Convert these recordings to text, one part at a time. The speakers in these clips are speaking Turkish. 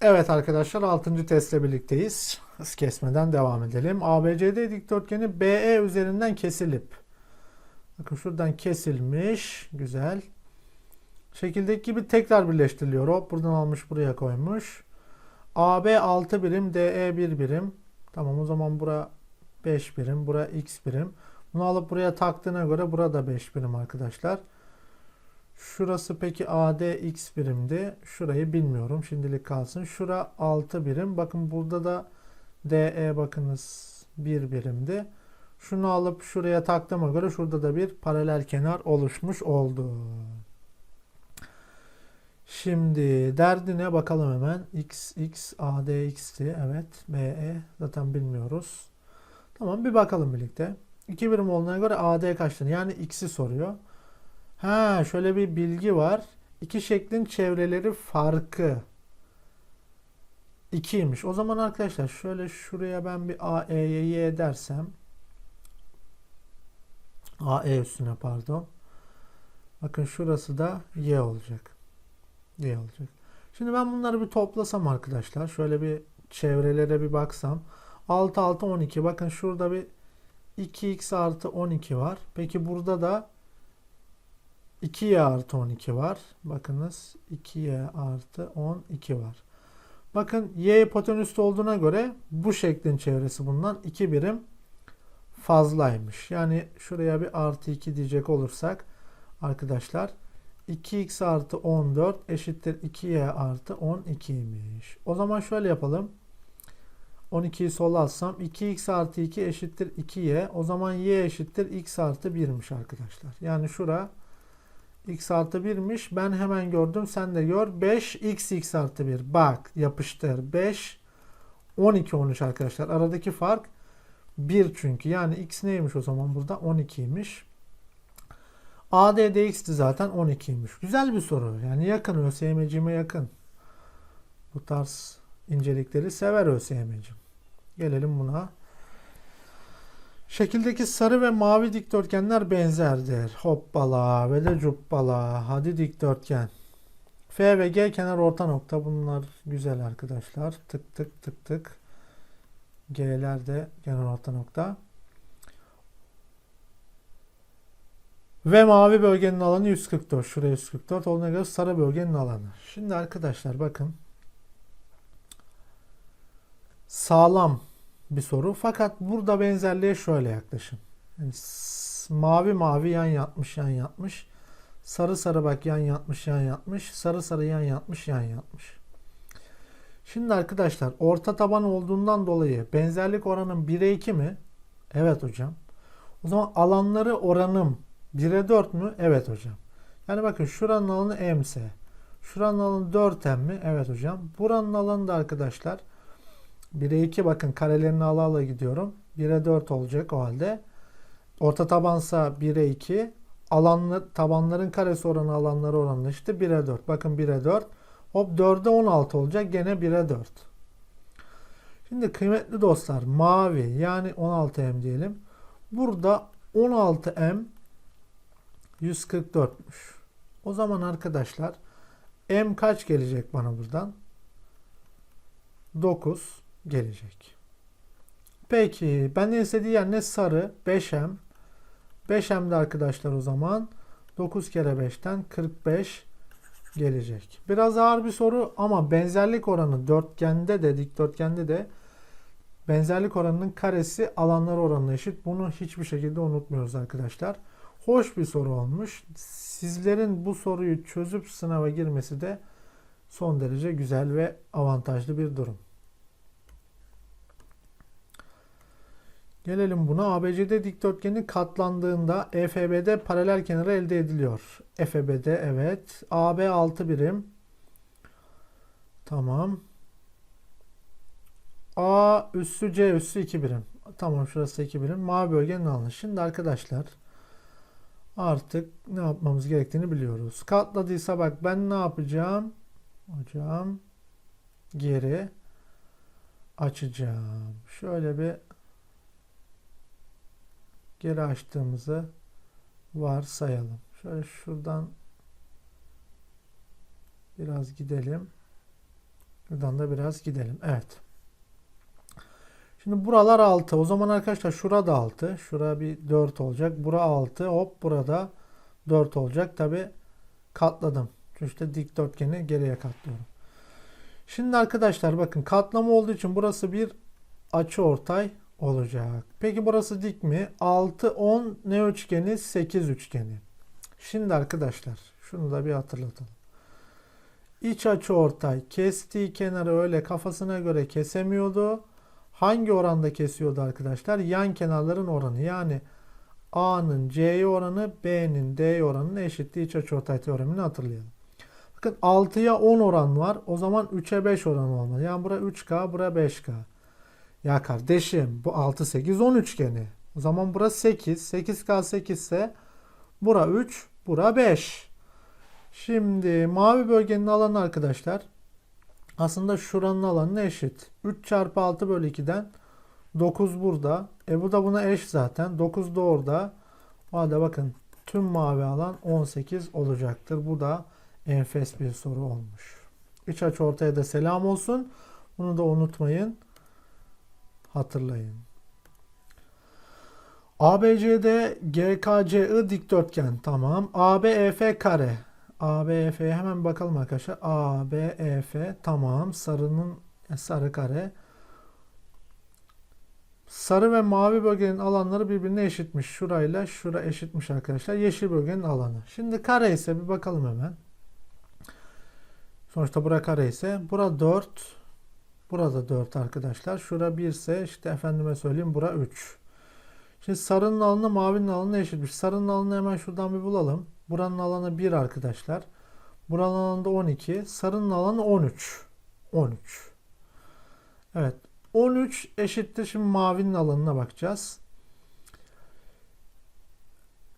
Evet arkadaşlar 6. testle birlikteyiz. Hız kesmeden devam edelim. ABCD dikdörtgeni BE üzerinden kesilip bakın şuradan kesilmiş. Güzel. Şekildeki gibi tekrar birleştiriliyor. Hop buradan almış buraya koymuş. AB 6 birim, DE 1 birim. Tamam o zaman bura 5 birim, bura x birim. Bunu alıp buraya taktığına göre burada 5 birim arkadaşlar. Şurası peki AD x birimdi. Şurayı bilmiyorum. Şimdilik kalsın. Şura 6 birim. Bakın burada da DE bakınız 1 birimdi. Şunu alıp şuraya taktığıma göre şurada da bir paralel kenar oluşmuş oldu. Şimdi derdine bakalım hemen. X, X, AD, X'ti. Evet. BE zaten bilmiyoruz. Tamam bir bakalım birlikte. 2 birim olduğuna göre AD kaçtır? Yani X'i soruyor. Ha şöyle bir bilgi var. İki şeklin çevreleri farkı 2'ymiş. O zaman arkadaşlar şöyle şuraya ben bir AE'ye Y dersem AE üstüne pardon. Bakın şurası da Y olacak. Y olacak. Şimdi ben bunları bir toplasam arkadaşlar. Şöyle bir çevrelere bir baksam. 6 6 12. Bakın şurada bir 2x artı 12 var. Peki burada da 2y artı 12 var. Bakınız 2y artı 12 var. Bakın y hipotenüste olduğuna göre bu şeklin çevresi bundan 2 birim fazlaymış. Yani şuraya bir artı 2 diyecek olursak arkadaşlar 2x artı 14 eşittir 2y artı 12'ymiş. O zaman şöyle yapalım. 12'yi sola alsam 2x artı 2 eşittir 2y. O zaman y eşittir x artı 1'miş arkadaşlar. Yani şura x artı 1'miş. Ben hemen gördüm. Sen de gör. 5 x x artı 1. Bak yapıştır. 5 12 13 arkadaşlar. Aradaki fark 1 çünkü. Yani x neymiş o zaman burada? 12'ymiş. AD dx'ti zaten 12'ymiş. Güzel bir soru. Yani yakın ÖSYM'cime yakın. Bu tarz incelikleri sever ÖSYM'cim. Gelelim buna. Şekildeki sarı ve mavi dikdörtgenler benzerdir. Hoppala ve de cuppala. Hadi dikdörtgen. F ve G kenar orta nokta. Bunlar güzel arkadaşlar. Tık tık tık tık. G'ler de kenar orta nokta. Ve mavi bölgenin alanı 144. Şuraya 144 olduğuna göre sarı bölgenin alanı. Şimdi arkadaşlar bakın. Sağlam bir soru. Fakat burada benzerliğe şöyle yaklaşın. Yani mavi mavi yan yatmış yan yatmış. Sarı sarı bak yan yatmış yan yatmış. Sarı sarı yan yatmış yan yatmış. Şimdi arkadaşlar orta taban olduğundan dolayı benzerlik oranım 1'e 2 mi? Evet hocam. O zaman alanları oranım 1'e 4 mü? Evet hocam. Yani bakın şuranın alanı M ise şuranın alanı 4M mi? Evet hocam. Buranın alanı da arkadaşlar 1'e 2 bakın karelerini ala ala gidiyorum. 1'e 4 olacak o halde. Orta tabansa 1'e 2. Alanlı, tabanların karesi oranı alanları oranı işte 1'e 4. Bakın 1'e 4. Hop 4'e 16 olacak. Gene 1'e 4. Şimdi kıymetli dostlar mavi yani 16M diyelim. Burada 16M 144'müş. O zaman arkadaşlar M kaç gelecek bana buradan? 9 gelecek. Peki benden istediği yer ne? Sarı 5M. 5M'de arkadaşlar o zaman 9 kere 5'ten 45 gelecek. Biraz ağır bir soru ama benzerlik oranı dörtgende de dikdörtgende de benzerlik oranının karesi alanlar oranına eşit. Bunu hiçbir şekilde unutmuyoruz arkadaşlar. Hoş bir soru olmuş. Sizlerin bu soruyu çözüp sınava girmesi de son derece güzel ve avantajlı bir durum. Gelelim buna. ABCD dikdörtgeni katlandığında EFB'de paralel kenarı elde ediliyor. EFB'de evet. AB 6 birim. Tamam. A üssü C üssü 2 birim. Tamam şurası 2 birim. Mavi bölgenin alanı. Şimdi arkadaşlar artık ne yapmamız gerektiğini biliyoruz. Katladıysa bak ben ne yapacağım? Hocam geri açacağım. Şöyle bir geri açtığımızı varsayalım. Şöyle şuradan Biraz gidelim. Buradan da biraz gidelim. Evet. Şimdi buralar 6. O zaman arkadaşlar şura da 6. Şura bir 4 olacak. Bura 6. Hop burada 4 olacak. Tabi katladım. İşte dikdörtgeni geriye katlıyorum. Şimdi arkadaşlar bakın katlama olduğu için burası bir açı ortay olacak. Peki burası dik mi? 6, 10 ne üçgeni? 8 üçgeni. Şimdi arkadaşlar şunu da bir hatırlatalım. İç açı ortay kestiği kenarı öyle kafasına göre kesemiyordu. Hangi oranda kesiyordu arkadaşlar? Yan kenarların oranı. Yani A'nın C'ye oranı B'nin D'ye oranının eşitliği iç açı ortay teoremini hatırlayalım. Bakın 6'ya 10 oran var. O zaman 3'e 5 oran olmalı. Yani bura 3K, bura 5K. Ya kardeşim bu 6, 8, 10 üçgeni. O zaman bura 8. 8K 8 ise bura 3, bura 5. Şimdi mavi bölgenin alanı arkadaşlar aslında şuranın alanına eşit. 3 çarpı 6 bölü 2'den 9 burada. E bu da buna eş zaten. 9 da orada. O halde bakın tüm mavi alan 18 olacaktır. Bu da enfes bir soru olmuş. İç açı ortaya da selam olsun. Bunu da unutmayın. Hatırlayın. ABCD GKCI dikdörtgen. Tamam. ABEF kare. ABEF'ye hemen bakalım arkadaşlar. ABEF tamam. Sarının sarı kare. Sarı ve mavi bölgenin alanları birbirine eşitmiş. Şurayla şura eşitmiş arkadaşlar. Yeşil bölgenin alanı. Şimdi kare ise bir bakalım hemen. Sonuçta bura kare ise bura 4. Burada 4 arkadaşlar. Şura 1 ise işte efendime söyleyeyim bura 3. Şimdi sarının alanı mavinin alanına eşitmiş. Sarının alanını hemen şuradan bir bulalım. Buranın alanı 1 arkadaşlar. Buranın alanı da 12. Sarının alanı 13. 13. Evet. 13 eşittir. Şimdi mavinin alanına bakacağız.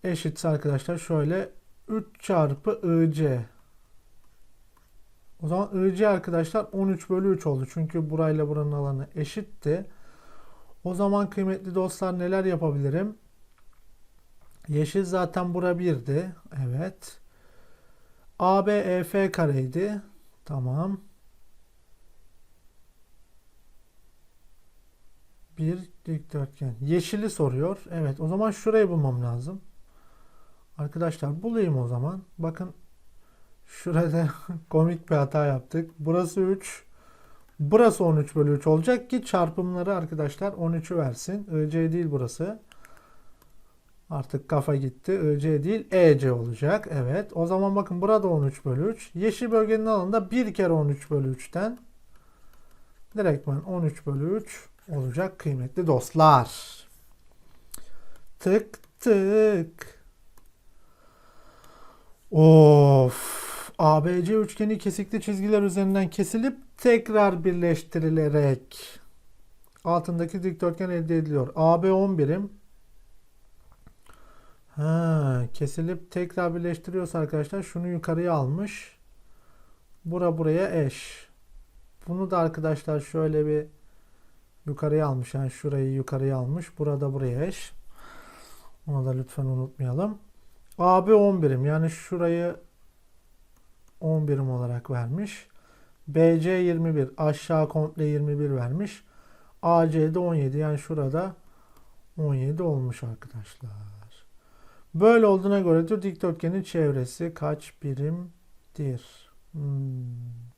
Eşitse arkadaşlar şöyle 3 çarpı IC. O zaman IC arkadaşlar 13 bölü 3 oldu. Çünkü burayla buranın alanı eşitti. O zaman kıymetli dostlar neler yapabilirim? Yeşil zaten bura 1'di. Evet. ABEF kareydi. Tamam. Bir dikdörtgen. Yeşili soruyor. Evet o zaman şurayı bulmam lazım. Arkadaşlar bulayım o zaman. Bakın şurada komik bir hata yaptık. Burası 3. Burası 13 bölü 3 olacak ki çarpımları arkadaşlar 13'ü versin. IC değil burası. Artık kafa gitti. IC değil EC olacak. Evet. O zaman bakın burada 13 bölü 3. Yeşil bölgenin alanında bir kere 13 bölü 3'ten direktmen 13 bölü 3 olacak kıymetli dostlar. Tık tık. Of. ABC üçgeni kesikli çizgiler üzerinden kesilip tekrar birleştirilerek altındaki dikdörtgen elde ediliyor. AB 10 birim. Kesilip tekrar birleştiriyorsa arkadaşlar şunu yukarıya almış. Bura buraya eş. Bunu da arkadaşlar şöyle bir yukarıya almış. Yani şurayı yukarıya almış. Burada buraya eş. Onu da lütfen unutmayalım. AB 10 birim. Yani şurayı 10 birim olarak vermiş. BC 21. Aşağı komple 21 vermiş. AC'de 17. Yani şurada 17 olmuş arkadaşlar. Böyle olduğuna göre diyor dikdörtgenin çevresi kaç birimdir? Hmm.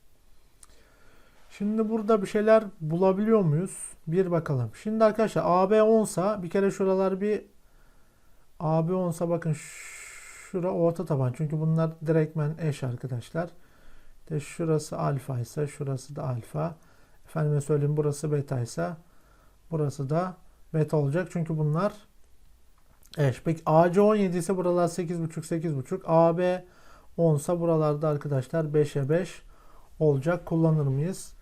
Şimdi burada bir şeyler bulabiliyor muyuz? Bir bakalım. Şimdi arkadaşlar AB 10 sa bir kere şuralar bir AB 10 sa bakın şura orta taban. Çünkü bunlar direktmen eş arkadaşlar. De şurası alfa ise şurası da alfa. Efendime söyleyeyim burası beta ise burası da beta olacak. Çünkü bunlar eş. Peki AC 17 ise buralar 8.5 8.5. AB 10 ise buralarda arkadaşlar 5'e 5 olacak. Kullanır mıyız?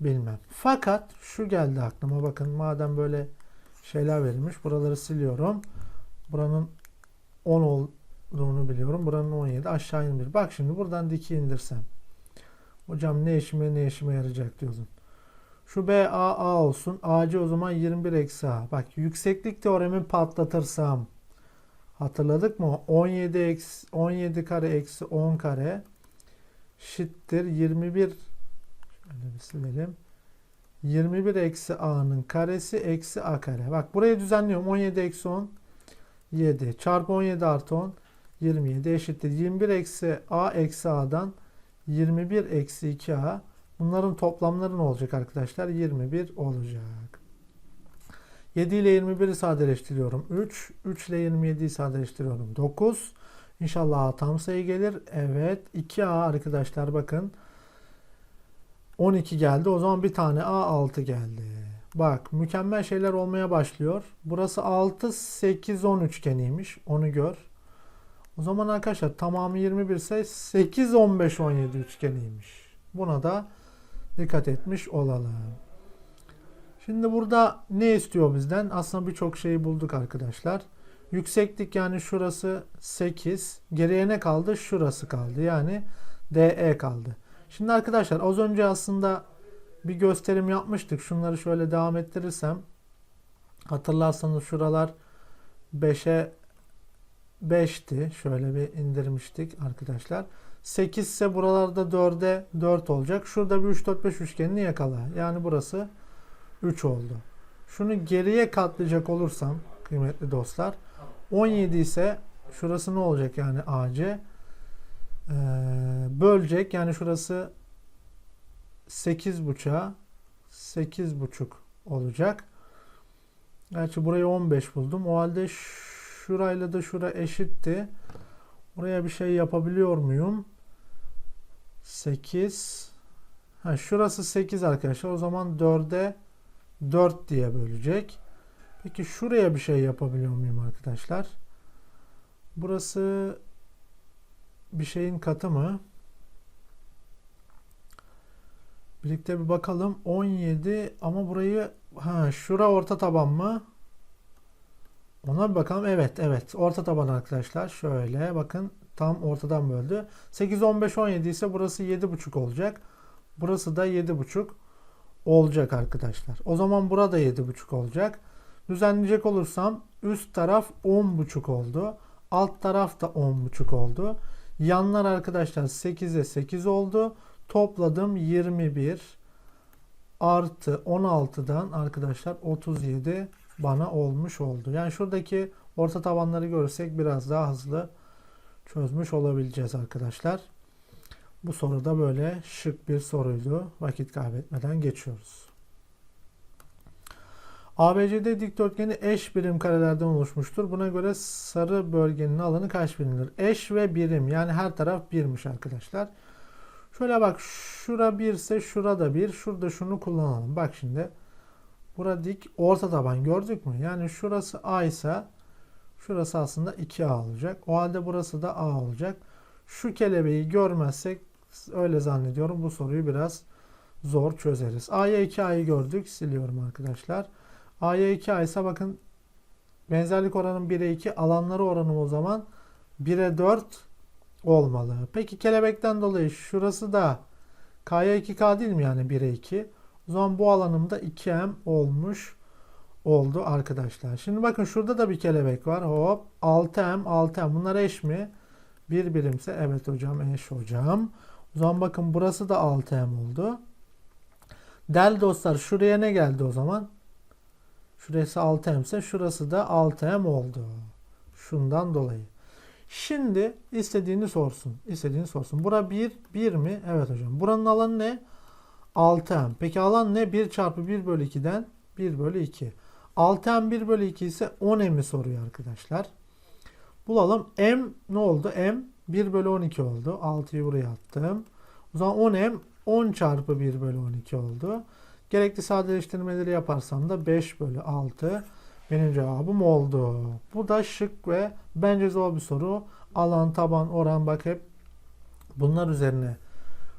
Bilmem. Fakat şu geldi aklıma. Bakın madem böyle şeyler verilmiş. Buraları siliyorum. Buranın 10 olduğunu biliyorum. Buranın 17. Aşağı indir. Bak şimdi buradan diki indirsem. Hocam ne işime ne işime yarayacak diyorsun. Şu B A A olsun. AC o zaman 21 eksi A. Bak yükseklik teoremi patlatırsam. Hatırladık mı? 17 eksi 17 kare eksi 10 kare eşittir 21 şöyle bir silelim. 21 eksi a'nın karesi eksi a kare. Bak burayı düzenliyorum. 17 eksi 10 7 çarpı 17 artı 10 27 eşittir. 21 eksi a eksi a'dan 21 eksi 2a. Bunların toplamları ne olacak arkadaşlar? 21 olacak. 7 ile 21'i sadeleştiriyorum. 3. 3 ile 27'yi sadeleştiriyorum. 9. İnşallah tam sayı gelir. Evet. 2A arkadaşlar bakın. 12 geldi. O zaman bir tane A 6 geldi. Bak mükemmel şeyler olmaya başlıyor. Burası 6 8 10 üçgeniymiş. Onu gör. O zaman arkadaşlar tamamı 21 ise 8 15 17 üçgeniymiş. Buna da dikkat etmiş olalım. Şimdi burada ne istiyor bizden? Aslında birçok şeyi bulduk arkadaşlar. Yükseklik yani şurası 8. Geriye ne kaldı? Şurası kaldı. Yani DE kaldı. Şimdi arkadaşlar az önce aslında bir gösterim yapmıştık. Şunları şöyle devam ettirirsem hatırlarsanız şuralar 5'e 5'ti. Şöyle bir indirmiştik arkadaşlar. 8 ise buralarda 4'e 4 olacak. Şurada bir 3 4 5 üçgenini yakala. Yani burası 3 oldu. Şunu geriye katlayacak olursam kıymetli dostlar 17 ise şurası ne olacak yani AC ee, bölecek yani şurası 8 buçuğa 8 buçuk olacak. Gerçi burayı 15 buldum. O halde şurayla da şura eşitti. Buraya bir şey yapabiliyor muyum? 8 ha, şurası 8 arkadaşlar. O zaman 4'e 4 diye bölecek. Peki şuraya bir şey yapabiliyor muyum arkadaşlar? Burası bir şeyin katı mı? Birlikte bir bakalım. 17 ama burayı ha şura orta taban mı? Ona bir bakalım. Evet, evet. Orta taban arkadaşlar. Şöyle bakın tam ortadan böldü. 8 15 17 ise burası 7,5 olacak. Burası da 7,5 olacak arkadaşlar. O zaman burada 7,5 olacak. Düzenleyecek olursam üst taraf 10,5 oldu. Alt taraf da 10,5 oldu. Yanlar arkadaşlar 8'e 8 oldu. Topladım 21 artı 16'dan arkadaşlar 37 bana olmuş oldu. Yani şuradaki orta tabanları görürsek biraz daha hızlı çözmüş olabileceğiz arkadaşlar. Bu soru da böyle şık bir soruydu. Vakit kaybetmeden geçiyoruz. ABCD dikdörtgeni eş birim karelerden oluşmuştur. Buna göre sarı bölgenin alanı kaç birimdir? Eş ve birim yani her taraf birmiş arkadaşlar. Şöyle bak şura bir ise şura da bir. Şurada şunu kullanalım. Bak şimdi. Bura dik orta taban gördük mü? Yani şurası A ise şurası aslında 2A olacak. O halde burası da A olacak. Şu kelebeği görmezsek öyle zannediyorum bu soruyu biraz zor çözeriz. A'ya 2A'yı gördük. Siliyorum arkadaşlar. A'ya 2A ise bakın benzerlik oranım 1'e 2 alanları oranım o zaman 1'e 4 olmalı. Peki kelebekten dolayı şurası da K'ya 2K değil mi yani 1'e 2? Zaman bu alanımda 2M olmuş oldu arkadaşlar. Şimdi bakın şurada da bir kelebek var. Hop 6M 6M bunlar eş mi? Bir birimse evet hocam eş hocam. O zaman bakın burası da 6M oldu. Del dostlar şuraya ne geldi o zaman? Şurası 6M ise şurası da 6M oldu. Şundan dolayı. Şimdi istediğini sorsun. İstediğini sorsun. Bura 1, 1 mi? Evet hocam. Buranın alanı ne? 6M. Peki alan ne? 1 çarpı 1 bölü 2'den 1 bölü 2. 6M 1 bölü 2 ise 10M'i soruyor arkadaşlar. Bulalım. M ne oldu? M 1 bölü 12 oldu. 6'yı buraya attım. O zaman 10M 10 çarpı 1 bölü 12 oldu. Gerekli sadeleştirmeleri yaparsam da 5 bölü 6 benim cevabım oldu. Bu da şık ve bence zor bir soru. Alan, taban, oran bak hep bunlar üzerine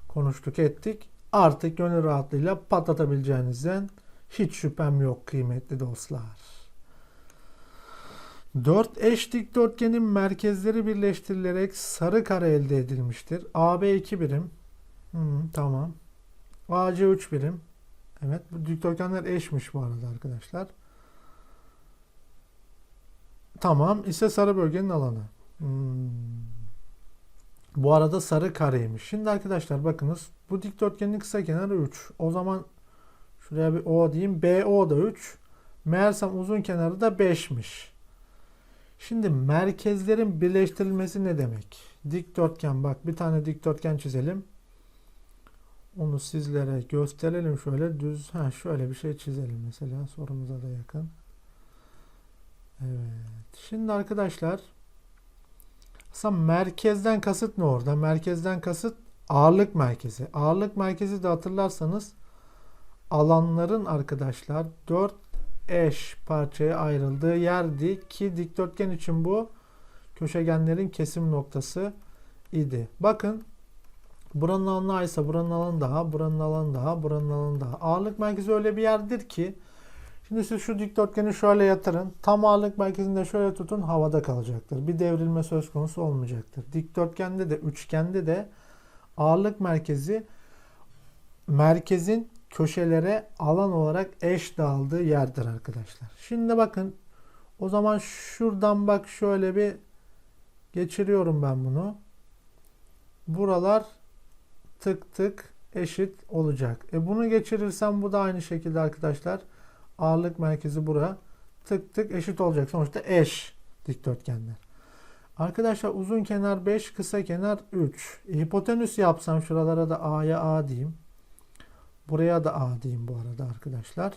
konuştuk ettik. Artık gönül rahatlığıyla patlatabileceğinizden hiç şüphem yok kıymetli dostlar. 4 eş dikdörtgenin merkezleri birleştirilerek sarı kare elde edilmiştir. AB 2 birim. Hmm, tamam. AC 3 birim. Evet bu dikdörtgenler eşmiş bu arada arkadaşlar. Tamam ise sarı bölgenin alanı. Hmm. Bu arada sarı kareymiş. Şimdi arkadaşlar bakınız bu dikdörtgenin kısa kenarı 3. O zaman şuraya bir O diyeyim. BO da 3. Meğersem uzun kenarı da 5'miş. Şimdi merkezlerin birleştirilmesi ne demek? Dikdörtgen bak bir tane dikdörtgen çizelim. Onu sizlere gösterelim şöyle düz. Ha şöyle bir şey çizelim mesela sorumuza da yakın. Evet. Şimdi arkadaşlar aslında merkezden kasıt ne orada? Merkezden kasıt ağırlık merkezi. Ağırlık merkezi de hatırlarsanız alanların arkadaşlar 4 eş parçaya ayrıldığı yerdi ki dikdörtgen için bu köşegenlerin kesim noktası idi. Bakın buranın alanı A ise buranın alanı daha, buranın alanı daha, buranın alanı daha. Ağırlık merkezi öyle bir yerdir ki şimdi siz şu dikdörtgeni şöyle yatırın. Tam ağırlık merkezinde şöyle tutun havada kalacaktır. Bir devrilme söz konusu olmayacaktır. Dikdörtgende de üçgende de ağırlık merkezi merkezin köşelere alan olarak eş dağıldığı yerdir arkadaşlar. Şimdi bakın o zaman şuradan bak şöyle bir geçiriyorum ben bunu. Buralar tık tık eşit olacak. E bunu geçirirsem bu da aynı şekilde arkadaşlar ağırlık merkezi bura tık tık eşit olacak. Sonuçta eş dikdörtgenler. Arkadaşlar uzun kenar 5, kısa kenar 3. E, hipotenüs yapsam şuralara da A'ya A diyeyim. Buraya da A diyeyim bu arada arkadaşlar.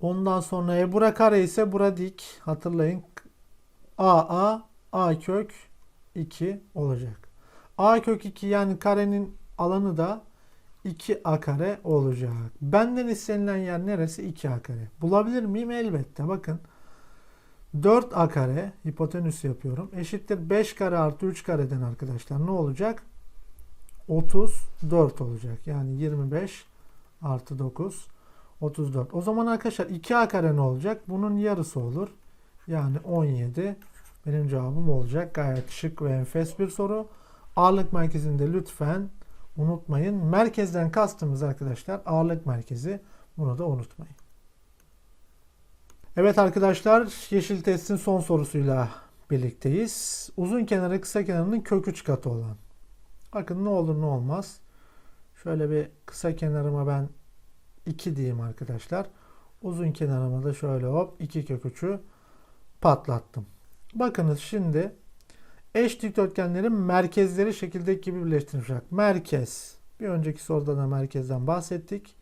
Ondan sonra e bura kare ise bura dik. Hatırlayın. A A A kök 2 olacak. A kök 2 yani karenin alanı da 2A kare olacak. Benden istenilen yer neresi? 2A kare. Bulabilir miyim? Elbette. Bakın. 4A kare hipotenüs yapıyorum. Eşittir 5 kare artı 3 kareden arkadaşlar. Ne olacak? 34 olacak. Yani 25 artı 9 34. O zaman arkadaşlar 2A kare ne olacak? Bunun yarısı olur. Yani 17. Benim cevabım olacak. Gayet şık ve enfes bir soru. Ağırlık merkezinde lütfen unutmayın. Merkezden kastımız arkadaşlar ağırlık merkezi. Bunu da unutmayın. Evet arkadaşlar yeşil testin son sorusuyla birlikteyiz. Uzun kenarı kısa kenarının kök 3 katı olan. Bakın ne olur ne olmaz. Şöyle bir kısa kenarıma ben 2 diyeyim arkadaşlar. Uzun kenarıma da şöyle hop 2 kök 3'ü patlattım. Bakınız şimdi eş dikdörtgenlerin merkezleri şekildeki gibi birleştirilmiş. Merkez. Bir önceki soruda da merkezden bahsettik.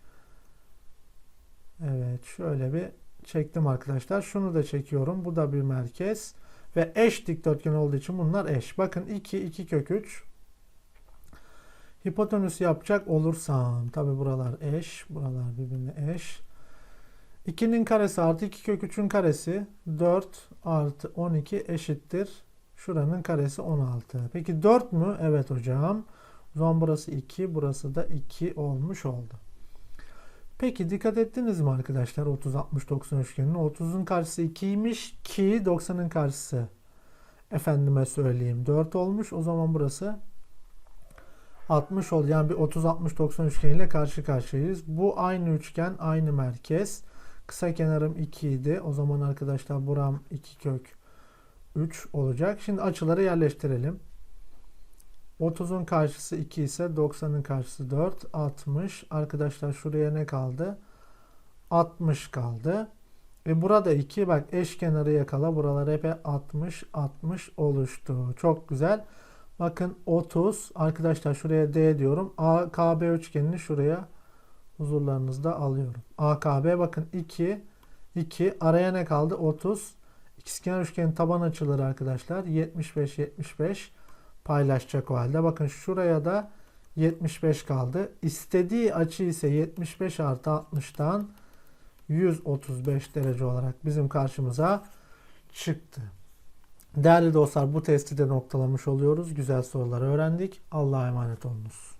Evet şöyle bir çektim arkadaşlar. Şunu da çekiyorum. Bu da bir merkez. Ve eş dikdörtgen olduğu için bunlar eş. Bakın 2, 2 kök 3. Hipotenüs yapacak olursam. Tabi buralar eş. Buralar birbirine eş. 2'nin karesi artı 2 kök 3'ün karesi 4 artı 12 eşittir. Şuranın karesi 16. Peki 4 mü? Evet hocam. O zaman burası 2. Burası da 2 olmuş oldu. Peki dikkat ettiniz mi arkadaşlar 30 60 90 üçgeninin 30'un karşısı 2'ymiş ki 90'ın karşısı efendime söyleyeyim 4 olmuş. O zaman burası 60 oldu. Yani bir 30 60 90 üçgeniyle karşı karşıyayız. Bu aynı üçgen, aynı merkez. Kısa kenarım 2 idi. O zaman arkadaşlar buram 2 kök 3 olacak. Şimdi açıları yerleştirelim. 30'un karşısı 2 ise 90'ın karşısı 4. 60. Arkadaşlar şuraya ne kaldı? 60 kaldı. Ve burada 2 bak eş kenarı yakala. Buralar hep 60 60 oluştu. Çok güzel. Bakın 30 arkadaşlar şuraya D diyorum. AKB üçgenini şuraya huzurlarınızda alıyorum. AKB bakın 2 2 araya ne kaldı? 30. İkizkenar üçgenin taban açıları arkadaşlar 75 75 paylaşacak o halde. Bakın şuraya da 75 kaldı. İstediği açı ise 75 artı 60'tan 135 derece olarak bizim karşımıza çıktı. Değerli dostlar bu testi de noktalamış oluyoruz. Güzel soruları öğrendik. Allah'a emanet olunuz.